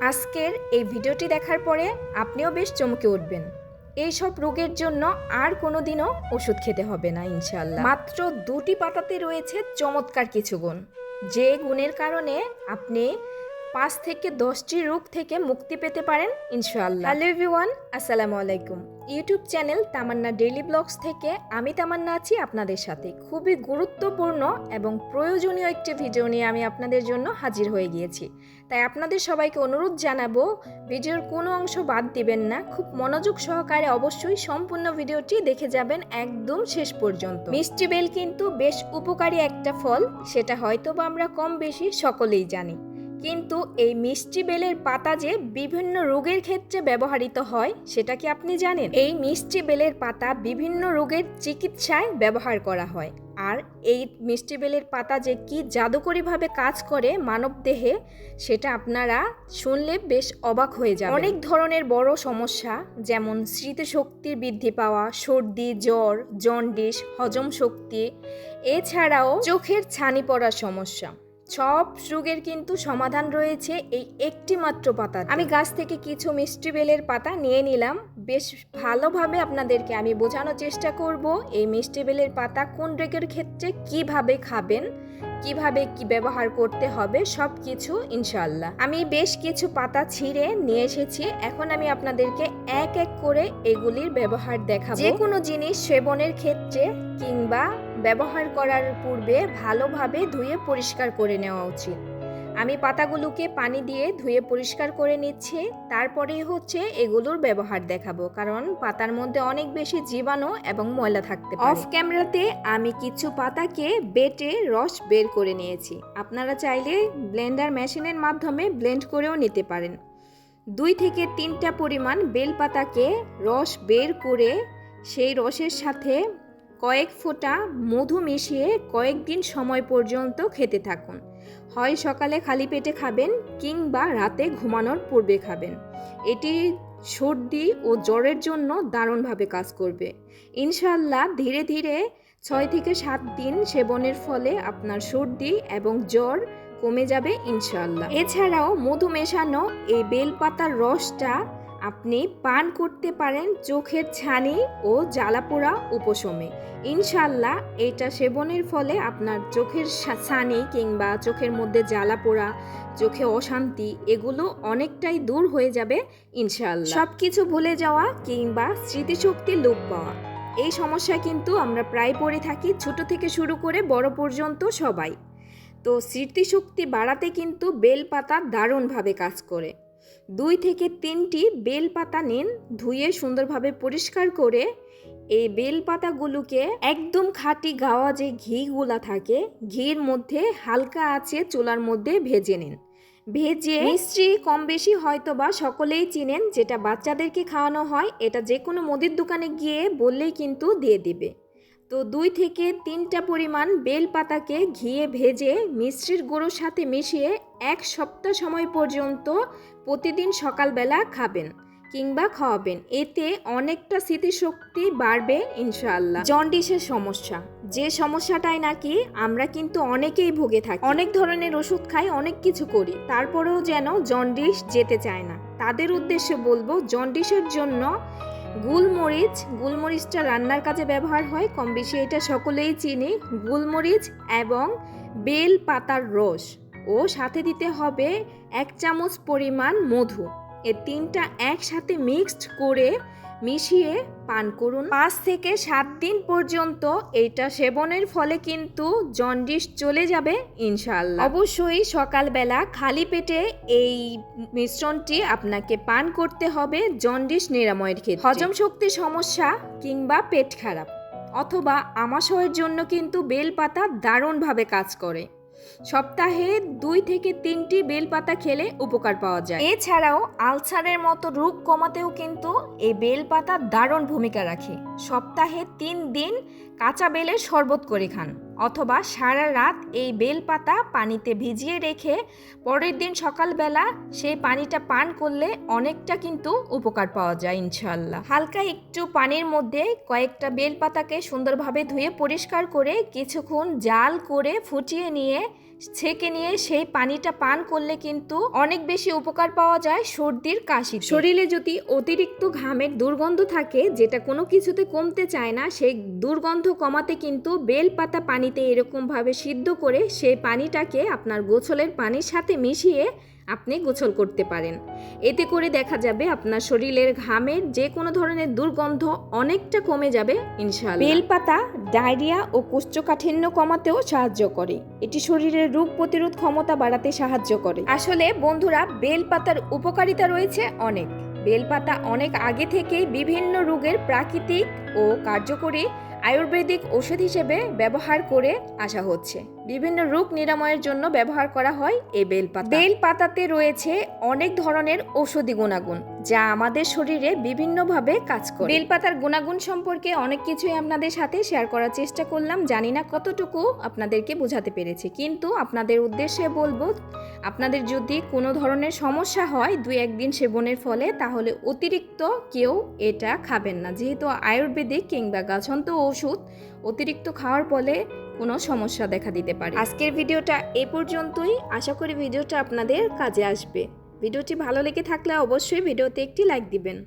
আজকের এই ভিডিওটি দেখার পরে আপনিও বেশ চমকে উঠবেন। এইসব রোগের জন্য আর কোনো দিনও ওষুধ খেতে হবে না ইনশাল্লাহ মাত্র দুটি পাতাতে রয়েছে চমৎকার কিছু গুণ। যে গুণের কারণে আপনি পাঁচ থেকে দশটি রোগ থেকে মুক্তি পেতে পারেন, ইনশাআল্লাহ। হ্যালো এভরিওয়ান, আসসালামু আলাইকুম। YouTube channel Tamanna daily vlogs থেকে আমি তামান্না আছি আপনাদের সাথে। খুবই গুরুত্বপূর্ণ এবং প্রয়োজনীয় একটি ভিডিও নিয়ে আমি আপনাদের জন্য হাজির হয়ে গিয়েছি। তাই আপনাদের সবাইকে অনুরোধ জানাব, ভিডিওর কোনো অংশ বাদ দিবেন না। খুব মনোযোগ সহকারে অবশ্যই সম্পূর্ণ ভিডিওটি দেখে যাবেন একদম শেষ পর্যন্ত। মিষ্টি বেল কিন্তু বেশ উপকারী একটা ফল, সেটা হয়তো বা আমরা কম বেশি সকলেই জানি। কিন্তু এই মিষ্টি বেলের পাতা যে বিভিন্ন রোগের ক্ষেত্রে ব্যবহৃত হয়, সেটা কি আপনি জানেন? এই মিষ্টি বেলের পাতা বিভিন্ন রোগের চিকিৎসায় ব্যবহার করা হয়। আর এই মিষ্টি বেলের পাতা যে কি জাদুকরীভাবে কাজ করে মানব দেহে সেটা আপনারা শুনলে বেশ অবাক হয়ে যাবে অনেক ধরনের বড় সমস্যা, যেমন স্মৃতিশক্তির বৃদ্ধি পাওয়া, সর্দি, জ্বর, জন্ডিস, হজম শক্তি, এছাড়াও চোখের ছানি পড়ার সমস্যা। সব রোগের কিন্তু সমাধান রয়েছে এই একটি মাত্র পাতা আমি গাছ থেকে কিছু মিষ্টি বেলের পাতা নিয়ে নিলাম। বেশ ভালোভাবে আপনাদেরকে আমি বোঝানোর চেষ্টা করব, এই মিষ্টি বেলের পাতা কোন রোগের ক্ষেত্রে কীভাবে খাবেন। কীভাবে কি ব্যবহার করতে হবে সব কিছু ইনশাল্লাহ আমি বেশ কিছু পাতা ছিঁড়ে নিয়ে এসেছি। এখন আমি আপনাদেরকে এক এক করে এগুলির ব্যবহার দেখাবো। যে কোনো জিনিস সেবনের ক্ষেত্রে কিংবা ব্যবহার করার পূর্বে ভালোভাবে ধুয়ে পরিষ্কার করে নেওয়া উচিত। আমি পাতাগুলোকে পানি দিয়ে ধুয়ে পরিষ্কার করে নিচ্ছি, তারপরেই হচ্ছে এগুলোর ব্যবহার দেখাবো, কারণ পাতার মধ্যে অনেক বেশি জীবাণু এবং ময়লা থাকতে অফ ক্যামেরাতে আমি কিছু পাতাকে বেটে রস বের করে নিয়েছি। আপনারা চাইলে ব্লেন্ডার মেশিনের মাধ্যমে ব্লেন্ড করেও নিতে পারেন। দুই থেকে তিনটা পরিমাণ বেল পাতাকে রস বের করে সেই রসের সাথে কয়েক ফোঁটা মধু মিশিয়ে কয়েকদিন সময় পর্যন্ত খেতে থাকুন। হয় সকালে খালি পেটে খাবেন কিংবা রাতে ঘুমানোর পূর্বে খাবেন। এটি সর্দি ও জ্বরের জন্য দারুণভাবে কাজ করবে। ইনশাল্লাহ ধীরে ধীরে ছয় থেকে সাত দিন সেবনের ফলে আপনার সর্দি এবং জ্বর কমে যাবে ইনশাল্লাহ এছাড়াও মধু মেশানো এই বেলপাতার রসটা আপনি পান করতে পারেন চোখের ছানি ও জ্বালাপোড়া উপশমে। ইনশাল্লাহ এটা সেবনের ফলে আপনার চোখের ছানি কিংবা চোখের মধ্যে জ্বালাপোড়া, চোখে অশান্তি এগুলো অনেকটাই দূর হয়ে যাবে ইনশাল্লাহ সব কিছু ভুলে যাওয়া কিংবা স্মৃতিশক্তি লোপ পাওয়া। এই সমস্যা কিন্তু আমরা প্রায় পড়ে থাকি ছোট থেকে শুরু করে বড় পর্যন্ত সবাই। তো স্মৃতিশক্তি বাড়াতে কিন্তু বেলপাতা দারুণভাবে কাজ করে। দুই থেকে তিনটি বেল পাতা নিন, ধুয়ে সুন্দরভাবে পরিষ্কার করে। এই বেল পাতাগুলোকে একদম খাঁটি গাওয়া যে ঘিগুলা থাকে, ঘির মধ্যে হালকা আছে চুলার মধ্যে ভেজে নিন। ভেজে মিষ্টি কম বেশি হয়তো বা সকলেই চিনেন, যেটা বাচ্চাদেরকে খাওয়ানো হয়, এটা যে কোনো মুদির দোকানে গিয়ে বললেই কিন্তু দিয়ে দিবে। তো দুই থেকে তিনটা পরিমাণ বেল পাতাকে ঘিয়ে ভেজে মিশ্রির গুঁড়োর সাথে মিশিয়ে এক সপ্তাহ সময় পর্যন্ত প্রতিদিন সকালবেলা খাবেন কিংবা খাওয়াবেন। এতে অনেকটা স্মৃতিশক্তি বাড়বে ইনশাআল্লাহ। জন্ডিসের সমস্যা। যে সমস্যাটাই নাকি আমরা কিন্তু অনেকেই ভুগে থাকি। অনেক ধরনের ওষুধ খাই, অনেক কিছু করি। তারপরেও যেন জন্ডিস যেতে চায় না। তাদের উদ্দেশ্যে বলব, জন্ডিসের জন্য গুলমরিচ, গুলমরিচটা রান্নার কাজে ব্যবহার হয় কম বেশি এটা সকলেই চিনি। গুলমরিচ এবং বেল পাতার রস। ও সাথে দিতে হবে এক চামচ পরিমাণ মধু। এ তিনটা একসাথে মিক্সড করে মিশিয়ে পান করুন। পাঁচ থেকে সাত দিন পর্যন্ত এইটা সেবনের ফলে কিন্তু জন্ডিস চলে যাবে ইনশাল্লাহ অবশ্যই সকালবেলা খালি পেটে এই মিশ্রণটি আপনাকে পান করতে হবে জন্ডিস নিরাময়ের ক্ষেত্রে। হজম শক্তির সমস্যা কিংবা পেট খারাপ অথবা আমাশয়ের জন্য কিন্তু বেলপাতা দারুণভাবে কাজ করে। সপ্তাহে দুই থেকে তিনটি বেলপাতা খেলে উপকার পাওয়া যায়। এছাড়াও আলসারের মতো রোগ কমাতেও কিন্তু এই বেলপাতা দারুণ ভূমিকা রাখে। সপ্তাহে তিন দিন কাঁচা বেলের শরবত করে খান। অথবা সারা রাত এই বেলপাতা পানিতে ভিজিয়ে রেখে পরের দিন সকালবেলা সেই পানিটা পান করলে অনেকটা কিন্তু উপকার পাওয়া যায় ইনশাল্লাহ হালকা একটু পানির মধ্যে কয়েকটা বেলপাতাকে সুন্দরভাবে ধুয়ে পরিষ্কার করে কিছুক্ষণ জাল করে ফুটিয়ে নিয়ে ছেঁকে নিয়ে সেই পানিটা পান করলে কিন্তু অনেক বেশি উপকার পাওয়া যায় সর্দির কাশি শরীরে যদি অতিরিক্ত ঘামের দুর্গন্ধ থাকে, যেটা কোনো কিছুতে কমতে চায় না, সেই দুর্গন্ধ কমাতে কিন্তু বেল পাতা পানিতে এরকমভাবে সিদ্ধ করে সেই পানিটাকে আপনার গোছলের পানির সাথে মিশিয়ে আপনি গোসল করতে পারেন। এতে করে দেখা যাবে আপনার শরীরের ঘামের যে কোনো ধরনের দুর্গন্ধ অনেকটা কমে যাবে, ইনশাআল্লাহ। বেলপাতা, ডায়রিয়া ও কোষ্ঠকাঠিন্য কমাতেও সাহায্য করে। এটি শরীরের রোগ প্রতিরোধ ক্ষমতা বাড়াতে সাহায্য করে। আসলে বন্ধুরা, বেলপাতার উপকারিতা রয়েছে অনেক। বেলপাতা অনেক আগে থেকেই বিভিন্ন রোগের প্রাকৃতিক ও কার্যকরী আয়ুর্বেদিক ওষুধ হিসেবে ব্যবহার করে আসা হচ্ছে। বিভিন্ন রোগ নিরাময়ের জন্য ব্যবহার করা হয় এই বেলপাতা। বেল পাতাতে রয়েছে অনেক ধরনের ঔষধি গুণাগুণ, যা আমাদের শরীরে বিভিন্নভাবে কাজ করে। বেলপাতার গুণাগুণ সম্পর্কে অনেক কিছুই আপনাদের সাথে শেয়ার করার চেষ্টা করলাম। জানি না কতটুকু আপনাদেরকে বোঝাতে পেরেছি, কিন্তু আপনাদের উদ্দেশ্যে বলব, আপনাদের যদি কোনো ধরনের সমস্যা হয় দুই একদিন সেবনের ফলে, তাহলে অতিরিক্ত কেউ এটা খাবেন না। যেহেতু আয়ুর্বেদিক কিংবা গাছন্ত ওষুধ অতিরিক্ত খাওয়ার ফলে কোনো সমস্যা দেখা দিতে পারে। আজকের ভিডিওটা এ পর্যন্তই। আশা করি ভিডিওটা আপনাদের কাজে আসবে। ভিডিওটি ভালো লেগে থাকলে অবশ্যই ভিডিওতে একটি লাইক দিবেন।